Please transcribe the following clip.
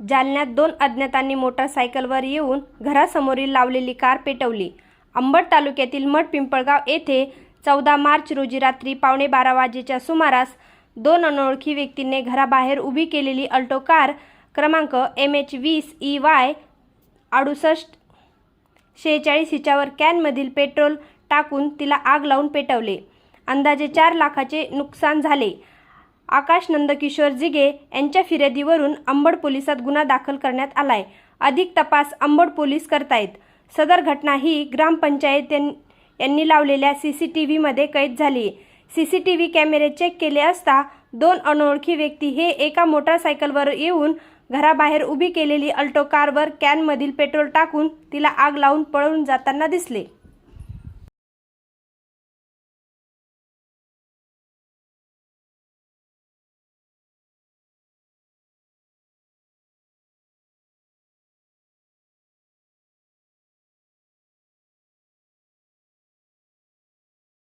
जालन्यात दोन अज्ञातांनी मोटारसायकलवर येऊन घरासमोरील लावलेली कार पेटवली. अंबड तालुक्यातील मठ पिंपळगाव येथे चौदा मार्च रोजी रात्री पावणे बारा वाजेच्या सुमारास दोन अनोळखी व्यक्तींनी घराबाहेर उभी केलेली अल्टो कार क्रमांक एम एच वीस ई वाय अडुसष्ट शेहेचाळीस हिच्यावर कॅनमधील पेट्रोल टाकून तिला आग लावून पेटवले. अंदाजे चार लाखाचे नुकसान झाले. आकाश नंदकिशोर जिगे यांच्या फिर्यादीवरून अंबड पोलिसात गुन्हा दाखल करण्यात आलाय. अधिक तपास अंबड पोलीस करतायत. सदर घटना ही ग्रामपंचायत यां- यांनी लावलेल्या सी सी टी व्हीमध्ये कैद झाली. सी सी टी व्ही कॅमेरे चेक केले असता दोन अनोळखी व्यक्ती हे एका मोटारसायकलवर येऊन घराबाहेर उभी केलेली अल्टो कारवर कॅनमधील पेट्रोल टाकून तिला आग लावून पळून जाताना दिसले.